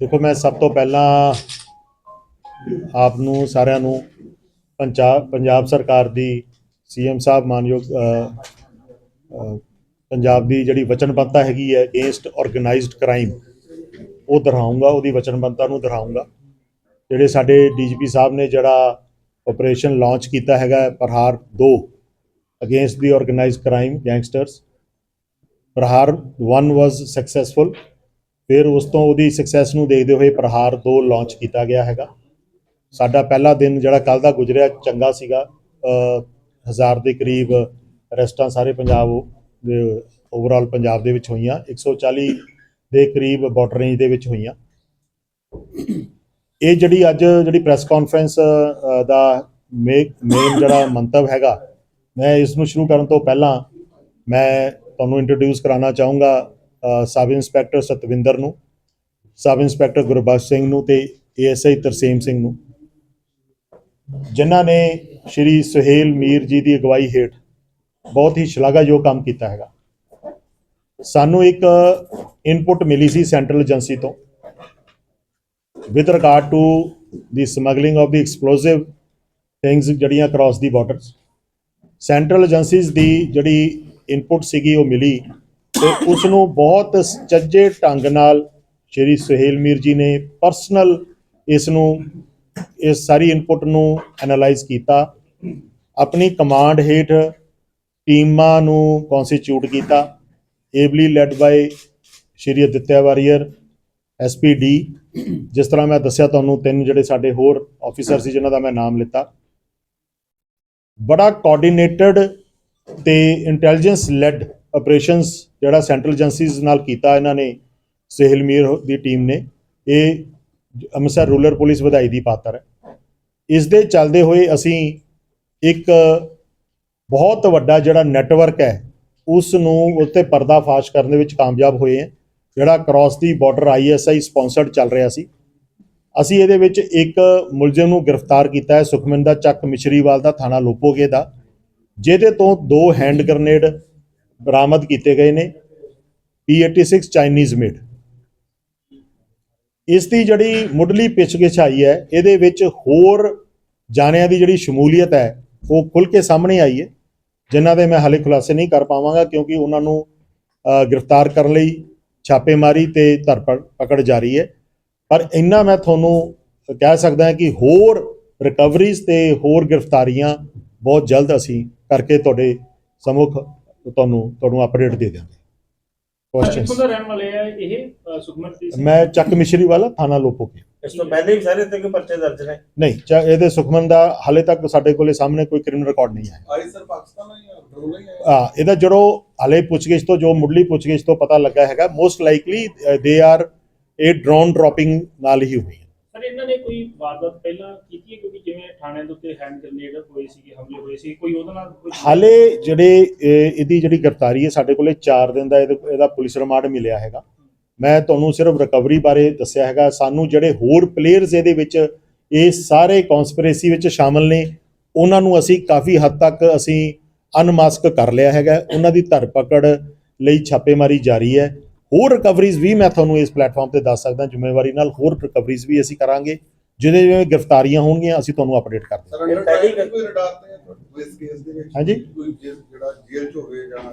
ਦੇਖੋ, ਮੈਂ ਸਭ ਤੋਂ ਪਹਿਲਾਂ ਆਪ ਨੂੰ, ਸਾਰਿਆਂ ਨੂੰ ਪੰਜਾਬ ਪੰਜਾਬ ਸਰਕਾਰ ਦੀ ਸੀਐਮ ਸਾਹਿਬ ਮਾਨਯੋਗ ਪੰਜਾਬ ਦੀ ਜਿਹੜੀ ਵਚਨਬੱਧਤਾ ਹੈਗੀ ਹੈ ਅਗੇਂਸਟ ਆਰਗੇਨਾਈਜ਼ਡ ਕ੍ਰਾਈਮ ਉਹ ਦੁਹਰਾਊਂਗਾ ਉਹਦੀ ਵਚਨਬੱਧਤਾ ਨੂੰ ਦੁਹਰਾਊਂਗਾ ਜਿਹੜੇ ਸਾਡੇ ਡੀਜੀਪੀ ਸਾਹਿਬ ਨੇ ਜਿਹੜਾ ਆਪਰੇਸ਼ਨ ਲਾਂਚ ਕੀਤਾ ਹੈਗਾ, Prahar 2 against the organised crime gangsters Prahar 1 was successful ਫਿਰ ਉਸ ਤੋਂ ਉਹਦੀ ਸਕਸੈਸ ਨੂੰ ਦੇਖਦੇ ਹੋਏ ਪ੍ਰਹਾਰ 2 ਲਾਂਚ ਕੀਤਾ ਗਿਆ ਹੈਗਾ। ਸਾਡਾ ਪਹਿਲਾ ਦਿਨ ਜਿਹੜਾ ਕੱਲ ਦਾ ਗੁਜ਼ਰਿਆ, ਚੰਗਾ ਸੀਗਾ। ਹਜ਼ਾਰ ਦੇ ਕਰੀਬ ਰੈਸਟਾਂ ਸਾਰੇ ਪੰਜਾਬ ਦੇ ਓਵਰਆਲ ਪੰਜਾਬ ਦੇ ਵਿੱਚ ਹੋਈਆਂ। 140 ਦੇ ਕਰੀਬ ਬਾਰਡਰ ਰੇਂਜ ਦੇ ਵਿੱਚ ਹੋਈਆਂ। ਇਹ ਜਿਹੜੀ ਅੱਜ ਜਿਹੜੀ ਪ੍ਰੈਸ ਕਾਨਫਰੰਸ ਦਾ ਮੇਨ ਜਿਹੜਾ ਮੰਤਵ ਹੈਗਾ, ਮੈਂ ਇਸ ਨੂੰ ਸ਼ੁਰੂ ਕਰਨ ਤੋਂ ਪਹਿਲਾਂ ਮੈਂ ਤੁਹਾਨੂੰ ਇੰਟਰੋਡਿਊਸ ਕਰਾਉਣਾ ਚਾਹੂੰਗਾ। ਸਬ ਇੰਸਪੈਕਟਰ ਸਤਵਿੰਦਰ ਨੂੰ, ਸਬ ਇੰਸਪੈਕਟਰ ਗੁਰਬਖਸ਼ ਸਿੰਘ ਨੂੰ ਤੇ ਏਐਸਆਈ ਤਰਸੇਮ ਸਿੰਘ ਨੂੰ। ਜਿਨ੍ਹਾਂ ਨੇ ਸ਼੍ਰੀ ਸੁਹੇਲ ਮੀਰ ਜੀ ਦੀ ਅਗਵਾਈ ਹੇਠ ਬਹੁਤ ਹੀ ਸ਼ਲਾਘਾਯੋਗ ਕੰਮ ਕੀਤਾ ਹੈਗਾ। ਸਾਨੂੰ ਇੱਕ ਇਨਪੁਟ ਮਿਲੀ ਸੀ ਸੈਂਟਰਲ ਏਜੰਸੀ ਤੋਂ with regard to the smuggling of the explosive things ਜਿਹੜੀਆਂ across the borders central agencies the ਜਿਹੜੀ ਇਨਪੁਟ ਸੀਗੀ ਉਹ ਮਿਲੀ ਤੇ ਉਸ ਨੂੰ ਬਹੁਤ ਸੱਚੇ ਢੰਗ ਨਾਲ ਸ਼੍ਰੀ ਸੁਹੇਲ ਮੀਰ ਜੀ ਨੇ ਪਰਸਨਲ ਇਸ ਨੂੰ ਇਸ ਸਾਰੀ ਇਨਪੁਟ ਨੂੰ ਐਨਾਲਾਈਜ਼ ਕੀਤਾ। ਆਪਣੀ ਕਮਾਂਡ ਹੇਠ ਟੀਮਾਂ ਨੂੰ ਕਨਸਟੀਟਿਊਟ ਕੀਤਾ। Ably led by Shri Aditya Warrier SPD ਜਿਸ ਤਰ੍ਹਾਂ ਮੈਂ ਦੱਸਿਆ ਤੁਹਾਨੂੰ, ਤਿੰਨ ਜਿਹੜੇ ਸਾਡੇ ਹੋਰ ਆਫੀਸਰ ਸੀ, ਜਿਨ੍ਹਾਂ ਦਾ ਮੈਂ ਨਾਮ ਲਿੱਤਾ। ਬੜਾ ਕੋਆਰਡੀਨੇਟਡ ਤੇ ਇੰਟੈਲੀਜੈਂਸ ਲੈਡ ਆਪਰੇਸ਼ਨਸ ਜਿਹੜਾ ਸੈਂਟਰਲ ਏਜੰਸੀਜ਼ ਨਾਲ ਕੀਤਾ ਇਹਨਾਂ ਨੇ, ਸਹਿਲ ਮੀਰ ਦੀ ਟੀਮ ਨੇ, ਇਹ ਅੰਮ੍ਰਿਤਸਰ ਰੂਰਲ ਪੁਲਿਸ ਵਧਾਈ ਦੀ ਪਾਤਰ ਹੈ। ਇਸ ਦੇ ਚੱਲਦੇ ਹੋਏ ਅਸੀਂ ਇੱਕ ਬਹੁਤ ਵੱਡਾ ਜਿਹੜਾ ਨੈਟਵਰਕ ਹੈ, ਉਸ ਨੂੰ ਉੱਤੇ ਪਰਦਾਫਾਸ਼ ਕਰਨ ਦੇ ਵਿੱਚ ਕਾਮਯਾਬ ਹੋਏ ਹੈ, ਜਿਹੜਾ ਕ੍ਰਾਸ ਦੀ ਬਾਰਡਰ ਆਈਐਸਆਈ ਸਪਾਂਸਰਡ ਚੱਲ ਰਿਹਾ ਸੀ। ਅਸੀਂ ਇਹਦੇ ਵਿੱਚ ਇੱਕ ਮੁਲਜ਼ਮ ਨੂੰ ਗ੍ਰਿਫਤਾਰ ਕੀਤਾ ਹੈ, ਸੁਖਮਿੰਦਰ ਚੱਕ ਮਿਸ਼ਰੀਵਾਲ ਦਾ ਥਾਣਾ ਲੋਪੋਗੇ ਦਾ, ਜਿਹਦੇ ਤੋਂ ਦੋ ਹੈਂਡ ਗ੍ਰਨੇਡ ਬਰਾਮਦ ਕੀਤੇ ਗਏ ਨੇ P86 ਚਾਈਨੀਜ਼ ਮੇਡ ਇਸ ਦੀ ਜਿਹੜੀ ਮੁੱਢਲੀ ਪਿੱਛਗਿੱਛ ਆਈ ਹੈ ਇਹਦੇ ਵਿੱਚ ਹੋਰ ਜਾਣਿਆਂ ਦੀ ਜਿਹੜੀ ਸ਼ਮੂਲੀਅਤ ਹੈ ਉਹ ਖੁੱਲ ਕੇ ਸਾਹਮਣੇ ਆਈ ਹੈ ਜਿਨ੍ਹਾਂ ਦੇ ਮੈਂ ਹਾਲੇ ਖੁਲਾਸੇ ਨਹੀਂ ਕਰ ਪਾਵਾਂਗਾ ਕਿਉਂਕਿ ਉਹਨਾਂ ਨੂੰ ਅ, ਗ੍ਰਿਫਤਾਰ ਕਰਨ ਲਈ ਛਾਪੇਮਾਰੀ ਤੇ ਧਰਪੜ ਪਕੜ ਜਾਰੀ ਹੈ। ਪਰ ਇੰਨਾ ਮੈਂ ਤੁਹਾਨੂੰ ਕਹਿ ਸਕਦਾ ਕਿ ਹੋਰ ਰਿਕਵਰੀਜ਼ ਤੇ ਹੋਰ ਗ੍ਰਿਫਤਾਰੀਆਂ ਬਹੁਤ ਜਲਦ ਅਸੀਂ ਕਰਕੇ ਤੁਹਾਡੇ ਸਮੁਖ ਤੁਹਾਨੂੰ ਤੁਹਾਨੂੰ ਅਪਡੇਟ ਦੇ ਦਿਆਂਗੇ। ਕਿੱਥੋਂ ਕੁਐਸਚਨਸ ਦਾ ਰਹਿਣ ਵਾਲੇ ਆ ਇਹ ਅ, ਸੁਖਮਨਪ੍ਰੀਤ ਸਿੰਘ ਮੈਂ ਚੱਕ ਮਿਸ਼ਰੀ ਵਾਲਾ ਥਾਣਾ ਲੋਪੋਕੇ ਇਸ ਤੋਂ ਪਹਿਲੇ ਵੀ ਸਾਰੇ ਤੇ ਕੋਈ ਪਰਚੇ ਦਰਜ ਨੇ? ਨਹੀਂ ਚ- ਇਹਦੇ ਸੁਖਮਨ ਦਾ ਹਾਲੇ ਤੱਕ ਸਾਡੇ ਕੋਲੇ ਸਾਹਮਣੇ ਕੋਈ ਕ੍ਰਿਮੀਨਲ ਰਿਕਾਰਡ ਨਹੀਂ ਹੈ ਆਈ ਸਰ ਪਾਕਿਸਤਾਨ ਜਾਂ ਬਰੋਲਾ ਹੀ ਹੈ ਆ? ਇਹਦਾ ਜਦੋਂ ਹਾਲੇ ਪੁੱਛਗਿੱਛ ਤੋਂ ਜੋ ਮੁੱਢਲੀ ਪੁੱਛਗਿੱਛ ਤੋਂ ਪਤਾ ਲੱਗਾ ਹੈਗਾ ਮੋਸਟ ਲਾਈਕਲੀ ਦੇ ਆਰ ਇਹ ਡਰੋਨ ਡ੍ਰੌਪਿੰਗ ਨਾਲ ਹੀ ਹੋਈ ਹੈ। ਸਰ ਇਹਨਾਂ ਨੇ ਕੋਈ ਵਾਰਦਾਤ ਪਹਿਲਾਂ ਕੀਤੀ ਹੈ? ਕਿਉਂਕਿ ਜਿਵੇਂ ਥਾਣੇ ਦੇ ਉੱਤੇ ਹੈਂਡ ਗ੍ਰਨੇਡ ਹੋਏ ਸੀਗੇ, ਹਮਲੇ ਹੋਏ ਸੀ ਕੋਈ ਉਹਦੇ ਨਾਲ ਕੋਈ ਹਾਲੇ ਜਿਹੜੇ, ਇਹ- ਇਹਦੀ ਜਿਹੜੀ ਗ੍ਰਿਫਤਾਰੀ ਹੈ, ਸਾਡੇ ਕੋਲੇ 4 ਦਿਨ ਦਾ ਇਹਦੇ- ਇਹਦਾ ਪੁਲਿਸ ਰਿਮਾਂਡ ਮਿਲਿਆ ਹੈਗਾ। ਮੈਂ ਤੁਹਾਨੂੰ ਸਿਰਫ ਰਿਕਵਰੀ ਬਾਰੇ ਦੱਸਿਆ ਹੈਗਾ। ਸਾਨੂੰ ਜਿਹੜੇ ਹੋਰ ਪਲੇਅਰਸ ਇਹਦੇ ਵਿੱਚ, ਇਹ ਸਾਰੇ ਕਨਸਪੀਰੇਸੀ ਵਿੱਚ ਸ਼ਾਮਲ ਨੇ। ਉਹਨਾਂ ਨੂੰ ਅਸੀਂ ਕਾਫੀ ਹੱਦ ਤੱਕ ਅਸੀਂ ਅਨਮਾਸਕ ਕਰ ਲਿਆ ਹੈਗਾ। ਉਹਨਾਂ ਦੀ ਧਰਪਕੜ ਲਈ ਛਾਪੇਮਾਰੀ ਜਾਰੀ ਹੈ। ਹੋਰ ਰਿਕਵਰੀਜ਼ ਵੀ ਮੈਂ ਤੁਹਾਨੂੰ ਇਸ ਪਲੇਟਫਾਰਮ ਤੇ ਦੱਸ ਸਕਦਾ ਜ਼ਿੰਮੇਵਾਰੀ ਨਾਲ ਹੋਰ ਰਿਕਵਰੀਜ਼ ਵੀ ਅਸੀਂ ਕਰਾਂਗੇ ਜਿਹਦੇ ਜਿਵੇਂ ਗ੍ਰਿਫਤਾਰੀਆਂ ਹੋਣਗੀਆਂ ਅਸੀਂ ਤੁਹਾਨੂੰ ਅਪਡੇਟ ਕਰ ਦਾਂਗੇ ਸਰ ਪਹਿਲੀ ਕੋਈ ਰਡਾਰ ਤੇ ਇਸ ਕੇਸ ਦੇ ਵਿੱਚ ਹਾਂਜੀ। ਕੋਈ ਜੇ- ਜਿਹੜਾ ਜੇਲ੍ਹ ਚ ਹੋਵੇ ਜਾਂ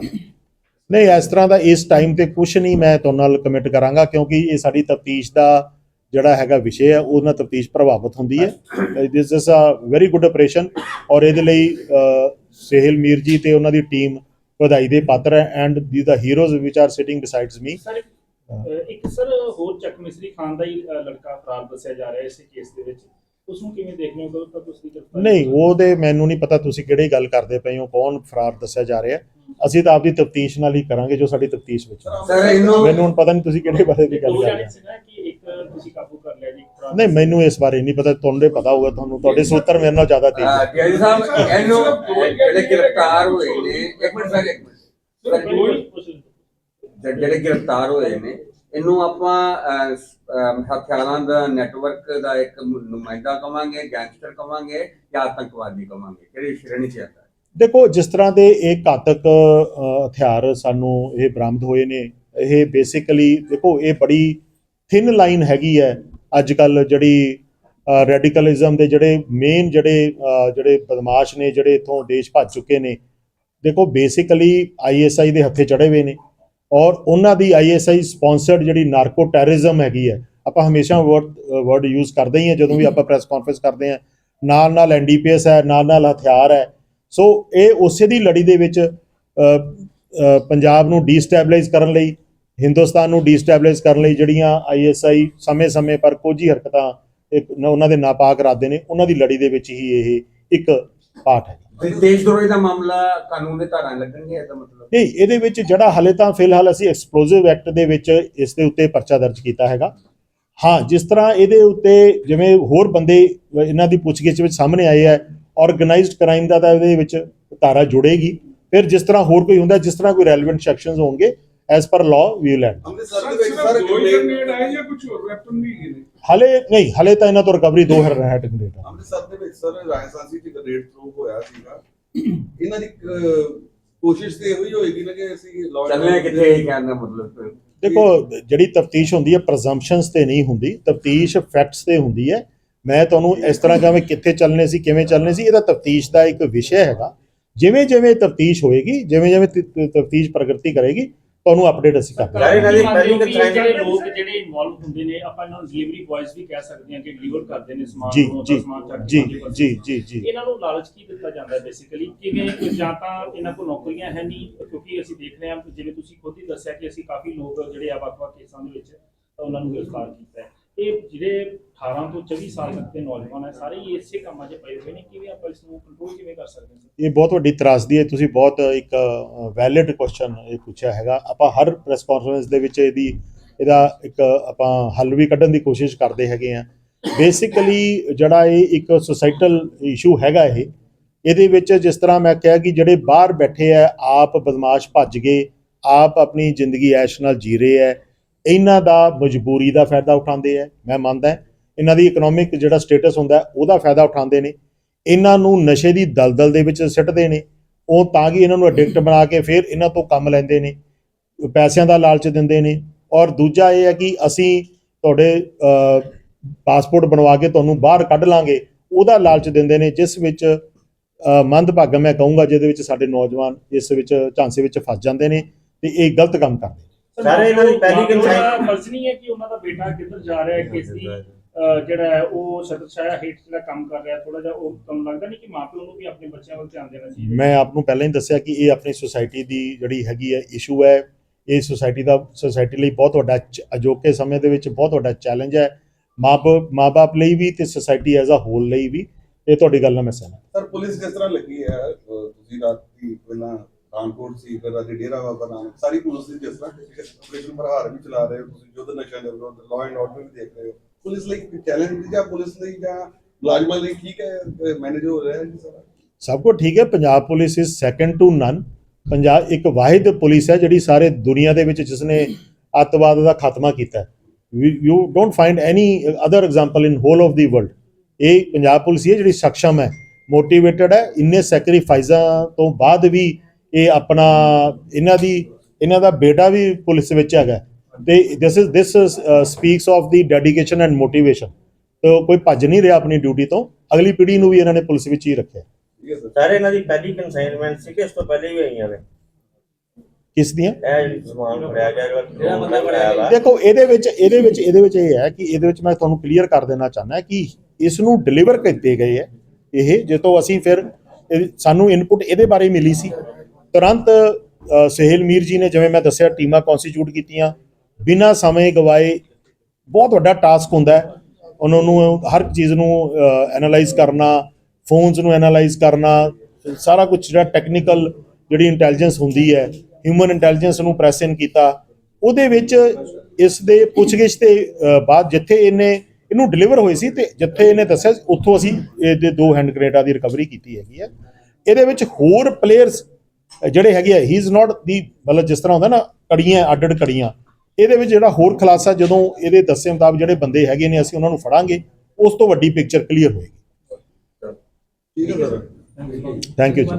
ਨਹੀਂ ਇਸ ਤਰ੍ਹਾਂ ਦਾ ਇਸ ਟਾਈਮ ਤੇ ਕੁਝ ਨਹੀਂ ਮੈਂ ਤੁਹਾਡੇ ਨਾਲ ਕਮਿਟ ਕਰਾਂਗਾ ਕਿਉਂਕਿ ਇਹ ਸਾਡੀ ਤਫਤੀਸ਼ ਦਾ ਜਿਹੜਾ ਹੈਗਾ ਵਿਸ਼ੇ ਹੈ ਉਹਦੇ ਨਾਲ ਤਫਤੀਸ਼ ਪ੍ਰਭਾਵਿਤ ਹੁੰਦੀ ਹੈ। This is a very good operation ਔਰ ਇਹਦੇ ਲਈ ਸਹਿਲ ਮੀਰ ਜੀ ਤੇ ਉਹਨਾਂ ਦੀ ਟੀਮ ਵਧਾਈ ਦੇ ਪਾਤਰ ਹੈ and the the heroes which are sitting besides me sir ਇੱਕ ਸਰ ਹੋਰ ਚੱਕ ਮਿਸਰੀ ਖਾਨ ਦਾ ਹੀ ਅ, ਲੜਕਾ ਫਰਾਰ ਦੱਸਿਆ ਜਾ ਰਿਹਾ ਇਸ ਕੇਸ ਦੇ ਵਿੱਚ। ਉਸ ਨੂੰ ਕਿਵੇਂ ਦੇਖਦੇ ਹੋ? ਕਦੋਂ ਤੱਕ ਉਸ ਦੀ ਗ੍ਰਿਫਤਾਰੀ ਨਹੀਂ ਉਹਦੇ ਮੈਨੂੰ ਨਹੀਂ ਪਤਾ ਤੁਸੀਂ ਕਿਹੜੀ ਗੱਲ ਕਰਦੇ ਪਏ ਹੋ ਕੌਣ ਫਰਾਰ ਦੱਸਿਆ ਜਾ ਰਿਹਾ। ਅਸੀਂ ਤਾਂ ਆਪਦੀ ਤਫਤੀਸ਼ ਨਾਲ ਹੀ ਕਰਾਂਗੇ ਜੋ ਸਾਡੀ ਤਫਤੀਸ਼ ਵਿੱਚ। ਹੈ। ਸਰ ਮੈਨੂੰ ਹੁਣ ਪਤਾ ਨਹੀਂ ਤੁਸੀਂ ਕਿਹੜੇ ਬਾਰੇ ਦੀ ਗੱਲ ਕਰ ਰਹੇ ਹੋ। ਕਿ ਇੱਕ ਤੁਸੀਂ ਕਾਬੂ ਕਰ ਲਿਆ ਜੀ ਨਹੀਂ ਮੈਨੂੰ ਇਸ ਬਾਰੇ ਨਹੀਂ ਪਤਾ ਤੁਹਾਨੂੰ ਪਤਾ ਹੋਊਗਾ ਤੁਹਾਨੂੰ ਤੁਹਾਡੇ ਸੂਤਰ ਮੇਰੇ ਨਾਲ ਜ਼ਿਆਦਾ ਤੇਜ਼ ਹੈ ਜੈਲ ਸਾਹਿਬ ਇਹਨੂੰ ਜਿਹੜੇ ਗ੍ਰਿਫਤਾਰ ਹੋਏ ਨੇ ਇੱਕ ਮਿੰਟ ਸਰ ਇੱਕ ਮਿੰਟ। ਜਿਹੜੇ- ਗ੍ਰਿਫਤਾਰ ਹੋਏ ਨੇ ਇਹਨੂੰ ਆਪਾਂ ਹਥਿਆਰਾਂ ਦਾ ਨੈਟਵਰਕ ਦਾ ਇੱਕ ਨੁਮਾਇੰਦਾ ਕਵਾਂਗੇ ਗੈਂਗਸਟਰ ਕਵਾਂਗੇ ਜਾਂ ਆਤੰਕਵਾਦੀ ਕਵਾਂਗੇ ਕਿਹੜੀ ਸ਼੍ਰੇਣੀ ਚ ਆਉਂਦਾ? ਹੈ ਦੇਖੋ ਜਿਸ ਤਰ੍ਹਾਂ ਦੇ ਇਹ ਘਾਤਕ ਹਥਿਆਰ ਸਾਨੂੰ ਇਹ ਬਰਾਮਦ ਹੋਏ ਨੇ ਇਹ ਬੇਸਿਕਲੀ ਦੇਖੋ ਇਹ ਬੜੀ ਥਿਨ ਲਾਈਨ ਹੈਗੀ ਹੈ। ਅੱਜ ਕੱਲ ਜਿਹੜੀ ਰੈਡੀਕਲਿਜ਼ਮ ਦੇ ਜਿਹੜੇ ਮੇਨ ਜਿਹੜੇ ਜਿਹੜੇ ਬਦਮਾਸ਼ ਨੇ, ਜਿਹੜੇ ਇਥੋਂ ਦੇਸ਼ ਭੱਜ ਚੁੱਕੇ ਨੇ, ਦੇਖੋ ਬੇਸਿਕਲੀ ਆਈਐਸਆਈ ਦੇ ਹੱਥੇ ਚੜੇ ਹੋਏ ਨੇ ਔਰ ਉਹਨਾਂ ਦੀ ਆਈਐਸਆਈ ਸਪਾਂਸਰਡ ਜਿਹੜੀ ਨਾਰਕੋ ਟੈਰਰਿਜ਼ਮ ਹੈਗੀ ਹੈ, ਆਪਾਂ ਹਮੇਸ਼ਾ ਵਰਡ ਵਰਡ ਯੂਜ਼ ਕਰਦੇ ਹੀ ਹਾਂ, ਜਦੋਂ ਵੀ ਆਪਾਂ ਪ੍ਰੈਸ ਕਾਨਫਰੰਸ ਕਰਦੇ ਹਾਂ, ਨਾਲ ਨਾਲ ਐਨਡੀਪੀਐਸ ਹੈ, ਨਾਲ ਨਾਲ ਹਥਿਆਰ ਹੈ ਸੋ ਇਹ ਉਸੇ ਦੀ ਲੜੀ ਦੇ ਵਿੱਚ ਪੰਜਾਬ ਨੂੰ ਡੀਸਟੈਬਲਾਈਜ਼ ਕਰਨ ਲਈ ਹਿੰਦੁਸਤਾਨ ਨੂੰ ਡੀਸਟੈਬਲਾਈਜ਼ ਕਰਨ ਲਈ ਜਿਹੜੀਆਂ ਆਈਐਸਆਈ ਸਮੇਂ-ਸਮੇਂ ਪਰ ਕੁਝ ਹੀ ਹਰਕਤਾਂ ਉਹਨਾਂ ਦੇ ਨਾਪਾਕ ਇਰਾਦੇ ਨੇ ਉਹਨਾਂ ਦੀ ਲੜੀ ਦੇ ਵਿੱਚ ਹੀ ਇਹ ਇੱਕ ਪਾਰਟ ਹੈ। ਤੇ ਦੇਸ਼ ਦਰੋਹੀ ਦਾ ਮਾਮਲਾ ਕਾਨੂੰਨ ਦੇ ਧਾਰਾਂ ਲੱਗਣਗੇ ਇਹਦਾ ਮਤਲਬ? ਨਹੀਂ ਇਹਦੇ ਵਿੱਚ ਜਿਹੜਾ ਹਲੇ ਤਾਂ ਫਿਲਹਾਲ ਅਸੀਂ ਐਕਸਪਲੋਸਿਵ ਐਕਟ ਦੇ ਵਿੱਚ ਇਸ ਦੇ ਉੱਤੇ ਪਰਚਾ ਦਰਜ ਕੀਤਾ ਹੈਗਾ। ਹਾਂ ਜਿਸ ਤਰ੍ਹਾਂ ਇਹਦੇ ਉੱਤੇ ਜਿਵੇਂ ਹੋਰ ਬੰਦੇ ਇਹਨਾਂ ਦੀ ਪੁੱਛਗਿੱਛ ਵਿੱਚ ਸਾਹਮਣੇ ਆਏ ਹੈ ਆਰਗੇਨਾਈਜ਼ਡ ਕ੍ਰਾਈਮ ਦਾ ਤਾਂ ਇਹਦੇ ਵਿੱਚ ਧਾਰਾ ਜੁੜੇਗੀ। ਫਿਰ ਜਿਸ ਤਰ੍ਹਾਂ ਹੋਰ ਕੋਈ ਹੁੰਦਾ ਜਿਸ ਤਰ੍ਹਾਂ ਕੋਈ ਰੈਲੇਵੈਂਟ ਸੈਕਸ਼ਨਸ ਹੋਣਗੇ ਐਸ ਪਰ ਲਾਅ ਵੀ ਦੇ ਦੋ ਹੋਰ? ਹਲੇ ਨਹੀਂ ਹਲੇ ਤਾਂ ਇਹਨਾਂ ਤੋਂ ਰਿਕਵਰੀ ਦੋ ਹੈ ਰੈਟ ਗ੍ਰੇਡ ਅੰਮ੍ਰਿਤਸਰ ਦੇ ਵਿੱਚ ਸਰ ਰਾਜਸਥਾਨ ਸੀ ਕਿ ਰੇਡ ਥਰੂ ਹੋਇਆ ਸੀਗਾ। ਇਹਨਾਂ ਦੀ ਕੋਸ਼ਿਸ਼ ਤੇ ਇਹੋ ਹੀ ਹੋਏਗੀ ਨਾ ਕਿ ਅਸੀਂ and ਚੱਲਣਾ ਕਿੱਥੇ ਇਹ ਕਹਿਣ ਦਾ ਮਤਲਬ ਦੇਖੋ ਜਿਹੜੀ ਤਫਤੀਸ਼ ਹੁੰਦੀ ਹੈ ਪ੍ਰੈਜ਼ੰਪਸ਼ਨਸ ਤੇ ਨਹੀਂ ਹੁੰਦੀ। ਤਫਤੀਸ਼ ਫੈਕਟਸ ਤੇ ਹੁੰਦੀ ਹੈ। ਮੈਂ ਤੁਹਾਨੂੰ ਇਸ ਤਰ੍ਹਾਂ ਕਹਾਂ ਕਿੱਥੇ ਚੱਲਣੇ ਸੀ ਕਿਵੇਂ ਚੱਲਣੇ ਸੀ ਇਹਦਾ ਤਫਤੀਸ਼ ਦਾ ਇੱਕ ਵਿਸ਼ਾ ਹੈਗਾ। ਜਿਵੇਂ ਜਿਵੇਂ ਤਫਤੀਸ਼ ਹੋਏਗੀ ਜਿਵੇਂ ਜਿਵੇਂ ਤਫਤੀਸ਼ ਪ੍ਰਗਤੀ ਕਰੇਗੀ ਤੁਹਾਨੂੰ ਅਪਡੇਟ ਅਸੀਂ ਕਰਦੇ ਪਹਿਲੀ ਹੋ ਜਿਹੜੇ ਲੋਕ ਜਿਹੜੇ ਇਨਵੋਲਵ ਹੁੰਦੇ ਨੇ ਆਪਾਂ ਇਹਨਾਂ ਨੂੰ ਡਿਲੀਵਰੀ ਬॉयਜ਼ ਵੀ ਕਹਿ ਸਕਦੇ ਹਾਂ ਕਿ ਡਿਲੀਵਰ ਕਰਦੇ ਨੇ ਸਮਾਨ ਜੀ ਨੂੰ ਜੀ ਸਮਾਨ ਚੱਕ ਕੇ ਜੀ ਜੀ ਜੀ ਜੀ। ਇਹਨਾਂ ਨੂੰ ਲਾਲਚ ਕੀ ਦਿੱਤਾ ਜਾਂਦਾ ਹੈ ਬੇਸਿਕਲੀ ਕਿਵੇਂ ਕਿ ਜਾਂ ਤਾਂ ਇਹਨਾਂ ਕੋਲ ਨੌਕਰੀਆਂ ਹੈ ਨਹੀਂ ਕਿਉਂਕਿ ਅਸੀਂ ਦੇਖ ਰਹੇ ਹਾਂ ਕਿ ਜਿਵੇਂ ਤੁਸੀਂ ਖੁਦ ਹੀ ਦੱਸਿਆ ਕਿ ਅਸੀਂ ਕਾਫੀ ਲੋਕ ਜਿਹੜੇ ਆ ਵੱਖ-ਵੱਖ ਕੇਸਾਂ ਦੇ ਵਿੱਚ ਉਹਨਾਂ ਨੂੰ ਗ੍ਰਿਫਤਾਰ ਕੀਤਾ ਹੈ। ਇਹ ਜਿਹੜੇ 18 ਤੋਂ 24 ਸਾਲ ਤੱਕ ਦੇ ਨੌਜਵਾਨ ਹੈ, ਸਾਰੇ ਹੀ ਇਸੇ ਕੰਮਾਂ 'ਚ ਪਏ ਹੋਏ ਨੇ ਕਿਵੇਂ ਆਪਾਂ ਇਸ ਨੂੰ ਕੰਟਰੋਲ ਕਿਵੇਂ ਕਰ ਸਕਦੇ ਹਾਂ ਇਹ ਬਹੁਤ ਵੱਡੀ ਤਰਾਸਦੀ ਹੈ। ਤੁਸੀਂ ਬਹੁਤ ਇੱਕ ਵੈਲਿਡ ਕੁਐਸਚਨ ਇਹ ਪੁੱਛਿਆ ਹੈਗਾ। ਆਪਾਂ ਹਰ ਪ੍ਰੈਸ ਕਾਨਫਰੰਸ ਦੇ ਵਿੱਚ ਇਹਦੀ, ਇਹਦਾ ਇੱਕ ਆਪਾਂ ਹੱਲ ਵੀ ਕੱਢਣ ਦੀ ਕੋਸ਼ਿਸ਼ ਕਰਦੇ ਹੈਗੇ ਆ ਬੇਸਿਕਲੀ ਜਿਹੜਾ ਇਹ ਇੱਕ ਸੋਸਾਈਟਲ ਇਸ਼ੂ ਹੈਗਾ ਇਹ, ਇਹਦੇ ਵਿੱਚ ਜਿਸ ਤਰ੍ਹਾਂ ਮੈਂ ਕਿਹਾ ਕਿ ਜਿਹੜੇ ਬਾਹਰ ਬੈਠੇ ਆ, ਆਪ ਬਦਮਾਸ਼ ਭੱਜ ਗਏ, ਆਪ ਆਪਣੀ ਜ਼ਿੰਦਗੀ ਐਸ਼ ਨਾਲ ਜੀ ਰਹੇ ਆ ਇਹਨਾਂ ਦਾ ਮਜਬੂਰੀ ਦਾ ਫਾਇਦਾ ਉਠਾਉਂਦੇ ਆ ਮੈਂ ਮੰਨਦਾ ਇਹਨਾਂ ਦੀ ਇਕਨੋਮਿਕ ਜਿਹੜਾ ਸਟੇਟਸ ਹੁੰਦਾ ਉਹਦਾ ਫਾਇਦਾ ਉਠਾਉਂਦੇ ਨੇ। ਇਹਨਾਂ ਨੂੰ ਨਸ਼ੇ ਦੀ ਦਲਦਲ ਦੇ ਵਿੱਚ ਸਿੱਟਦੇ ਨੇ। ਉਹ ਤਾਂ ਕਿ ਇਹਨਾਂ ਨੂੰ ਐਡਿਕਟ ਬਣਾ ਕੇ ਫਿਰ ਇਹਨਾਂ ਤੋਂ ਕੰਮ ਲੈਂਦੇ ਨੇ ਪੈਸਿਆਂ ਦਾ ਲਾਲਚ ਦਿੰਦੇ ਨੇ। ਔਰ ਦੂਜਾ ਇਹ ਹੈ ਕਿ ਅਸੀਂ ਤੁਹਾਡੇ ਪਾਸਪੋਰਟ ਬਣਵਾ ਕੇ ਤੁਹਾਨੂੰ ਬਾਹਰ ਕੱਢ ਲਾਂਗੇ ਉਹਦਾ ਲਾਲਚ ਦਿੰਦੇ ਨੇ ਜਿਸ ਵਿੱਚ ਅ, ਮੰਦਭਾਗਾ ਮੈਂ ਕਹੂੰਗਾ ਜਿਹਦੇ ਵਿੱਚ ਸਾਡੇ ਨੌਜਵਾਨ ਇਸ ਵਿੱਚ ਝਾਂਸੇ ਵਿੱਚ ਫਸ ਜਾਂਦੇ ਨੇ ਤੇ ਇਹ ਗਲਤ ਕੰਮ ਕਰਦੇ ਨੇ। ਸਾਰੇ ਇਹਨਾਂ ਦੀ ਪਹਿਲੀ ਦਾ consignment- ਫਰਜ਼ ਨਹੀਂ ਹੈ ਕਿ ਉਹਨਾਂ ਦਾ ਬੇਟਾ ਕਿੱਧਰ ਜਾ ਰਿਹਾ ਹੈ ਕਿਸ ਦੀ ਜਿਹੜਾ ਹੈ ਉਹ ਛਤਰਛਾਇਆ ਹੇਠ ਜਿਹੜਾ ਕੰਮ ਕਰ ਰਿਹਾ ਥੋੜਾ ਜਿਹਾ ਉਹ ਤੁਹਾਨੂੰ ਲੱਗਦਾ ਨਹੀਂ ਕਿ ਮਾਪਿਆਂ ਨੂੰ ਵੀ ਆਪਣੇ ਬੱਚਿਆਂ ਵੱਲ ਧਿਆਨ ਦੇਣਾ ਚਾਹੀਦਾ? ਮੈਂ ਆਪ ਨੂੰ ਪਹਿਲਾਂ ਹੀ ਦੱਸਿਆ ਕਿ ਇਹ ਆਪਣੀ ਸੁਸਾਇਟੀ ਦੀ ਜਿਹੜੀ ਹੈਗੀ ਹੈ ਇਸ਼ੂ ਹੈ। ਇਹ ਸੁਸਾਇਟੀ ਦਾ ਸੁਸਾਇਟੀ ਲਈ ਬਹੁਤ ਵੱਡਾ ਅਜੋਕੇ ਸਮੇਂ ਦੇ ਵਿੱਚ ਬਹੁਤ ਵੱਡਾ ਚੈਲੰਜ ਹੈ। ਮਾਪੇ ਮਾਪੇ ਲਈ ਵੀ ਤੇ ਸੁਸਾਇਟੀ ਐਜ਼ ਅ ਹੋਲ ਲਈ ਵੀ। ਇਹ ਤੁਹਾਡੀ ਗੱਲ ਨਾਲ ਮੈਂ ਸਹਿਮਤ ਸਰ ਪੁਲਿਸ ਕਿਸ ਤਰ੍ਹਾਂ ਲੱਗੀ ਹੈ? ਤੁਸੀਂ ਰਾਤੀ ਪਹਿਲਾਂ ਕਾਨਪੁਰ ਸੀ ਫਿਰ ਅੱਜ ਡੇਰਾ ਬਾਬਾ ਨਾਨਕ, ਸਾਰੀ ਪੁਲਿਸ ਦੀ ਜਿਸ ਤਰ੍ਹਾਂ ਆਪਰੇਸ਼ਨ ਪ੍ਰਹਾਰ ਵੀ ਚਲਾ ਰਹੇ ਹੋ, ਤੁਸੀਂ ਯੁੱਧ ਨਸ਼ਾ ਦੇ ਵਿਰੁੱਧ ਲਾਅ ਐਂਡ ਆਰਡਰ ਵੀ ਦੇਖ ਰਹੇ ਹੋ, ਪੁਲਿਸ ਲਈ ਚੈਲੰਜ ਜਾਂ ਪੁਲਿਸ ਲਈ ਜਾਂ ਮੁਲਾਜ਼ਮਾਂ ਲਈ ਠੀਕ ਹੈ ਮੈਨੇਜ ਹੋ ਰਿਹਾ ਹੈ ਜੀ ਸਾਰਾ? ਸਭ ਕੁਝ ਠੀਕ ਹੈ, Punjab police is second to none Punjab ਇੱਕ ਵਾਹਿਦ ਪੁਲਿਸ ਹੈ ਜਿਹੜੀ ਸਾਰੇ ਦੁਨੀਆ ਦੇ ਵਿੱਚ ਜਿਸਨੇ ਅੱਤਵਾਦ ਦਾ ਖਾਤਮਾ ਕੀਤਾ you don't find any other example in whole of the world ਇਹ ਪੰਜਾਬ ਪੁਲਿਸ ਹੀ ਹੈ ਜਿਹੜੀ ਸક્ષਮ ਹੈ ਮੋਟੀਵੇਟਡ ਹੈ। ਇੰਨੇ ਸੈਕਰੀਫਾਈਸਾਂ ਤੋਂ ਬਾਅਦ ਵੀ ਇਹ ਆਪਣਾ ਇਹਨਾਂ ਦੀ ਇਹਨਾਂ ਦਾ ਬੇਟਾ ਵੀ ਪੁਲਿਸ ਵਿੱਚ ਹੈਗਾ। ਤੇ this is this speaks of the dedication and motivation ਤੇ ਕੋਈ ਭੱਜ ਨਹੀਂ ਰਿਹਾ ਆਪਣੀ ਡਿਊਟੀ ਤੋਂ। ਅਗਲੀ ਪੀੜ੍ਹੀ ਨੂੰ ਵੀ ਇਹਨਾਂ ਨੇ ਪੁਲਿਸ ਵਿੱਚ ਹੀ ਰੱਖਿਆ। ਠੀਕ ਹੈ ਸਰ ਸਾਰੇ ਇਹਨਾਂ ਦੀ ਪਹਿਲੀ ਕਨਸਾਈਨਮੈਂਟ ਸੀ ਕਿ ਇਸ ਤੋਂ ਪਹਿਲੇ ਵੀ ਆਈਆਂ ਨੇ? ਕਿਸ ਦੀਆਂ? ਇਹ ਜਿਹੜੀ ਸਮਾਨ ਫੜਿਆ ਗਿਆ ਜਿਹੜਾ ਬੰਦਾ ਫੜਾਇਆ ਵਾ। ਦੇਖੋ ਇਹਦੇ ਵਿੱਚ ਇਹਦੇ ਵਿੱਚ ਇਹਦੇ ਵਿੱਚ ਇਹ ਹੈ ਕਿ ਇਹਦੇ ਵਿੱਚ ਮੈਂ ਤੁਹਾਨੂੰ ਕਲੀਅਰ ਕਰ ਦੇਣਾ ਚਾਹੁੰਦਾ ਕਿ ਇਸ ਨੂੰ ਡਿਲੀਵਰ ਕੀਤੇ ਗਏ ਹੈ। ਇਹ ਜਦੋਂ ਅਸੀਂ ਫਿਰ ਸਾਨੂੰ ਇਨਪੁਟ ਇਹਦੇ ਬਾਰੇ ਮਿਲੀ ਸੀ। ਤੁਰੰਤ ਅ, ਸਹਿਲ ਮੀਰ ਜੀ ਨੇ ਜਿਵੇਂ ਮੈਂ ਦੱਸਿਆ ਟੀਮਾਂ ਕਨਸਟੀਟਿਊਟ ਕੀਤੀਆਂ। ਬਿਨਾਂ ਸਮੇਂ ਗਵਾਏ ਬਹੁਤ ਵੱਡਾ ਟਾਸਕ ਹੁੰਦਾ ਹੈ। ਉਹਨਾਂ ਨੂੰ ਹਰ ਚੀਜ਼ ਨੂੰ ਐਨਾਲਾਈਜ਼ ਕਰਨਾ ਫੋਨਸ ਨੂੰ ਐਨਾਲਾਈਜ਼ ਕਰਨਾ ਸਾਰਾ ਕੁਝ ਜਿਹੜਾ ਟੈਕਨੀਕਲ ਜਿਹੜੀ ਇੰਟੈਲੀਜੈਂਸ ਹੁੰਦੀ ਹੈ ਹਿਊਮਨ ਇੰਟੈਲੀਜੈਂਸ ਨੂੰ ਪ੍ਰੈਸ ਇਨ ਕੀਤਾ। ਉਹਦੇ ਵਿੱਚ ਇਸ ਦੇ ਪੁੱਛਗਿੱਛ ਤੇ ਬਾਅਦ ਜਿੱਥੇ ਇਹਨੇ ਇਹਨੂੰ ਡਿਲੀਵਰ ਹੋਏ ਸੀ ਤੇ ਜਿੱਥੇ ਇਹਨੇ ਦੱਸਿਆ ਉੱਥੋਂ ਅਸੀਂ ਇਹਦੇ ਦੋ ਹੈਂਡ ਗ੍ਰੇਡਾਂ ਦੀ ਰਿਕਵਰੀ ਕੀਤੀ ਹੈਗੀ ਹੈ। ਇਹਦੇ ਵਿੱਚ ਹੋਰ ਪਲੇਅਰਸ ਜਿਹੜੇ ਹੈਗੇ ਆ ਹੀ ਇਜ਼ ਨਾਟ ਦੀ ਮਤਲਬ ਜਿਸ ਤਰ੍ਹਾਂ ਹੁੰਦਾ ਨਾ ਕੜੀਆਂ ਅੱਡ ਅੱਡ ਕੜੀਆਂ। ਇਹਦੇ ਵਿੱਚ ਜਿਹੜਾ ਹੋਰ ਖਲਾਸਾ ਜਦੋਂ ਇਹਦੇ ਦੱਸੇ ਮੁਤਾਬਕ ਜਿਹੜੇ ਬੰਦੇ ਹੈਗੇ ਨੇ ਅਸੀਂ ਉਹਨਾਂ ਨੂੰ ਫੜਾਂਗੇ ਉਸ ਤੋਂ ਵੱਡੀ ਪਿਕਚਰ ਕਲੀਅਰ ਹੋਏਗੀ। ਠੀਕ ਹੈ ਸਰ ਥੈਂਕ ਯੂ ਜੀ।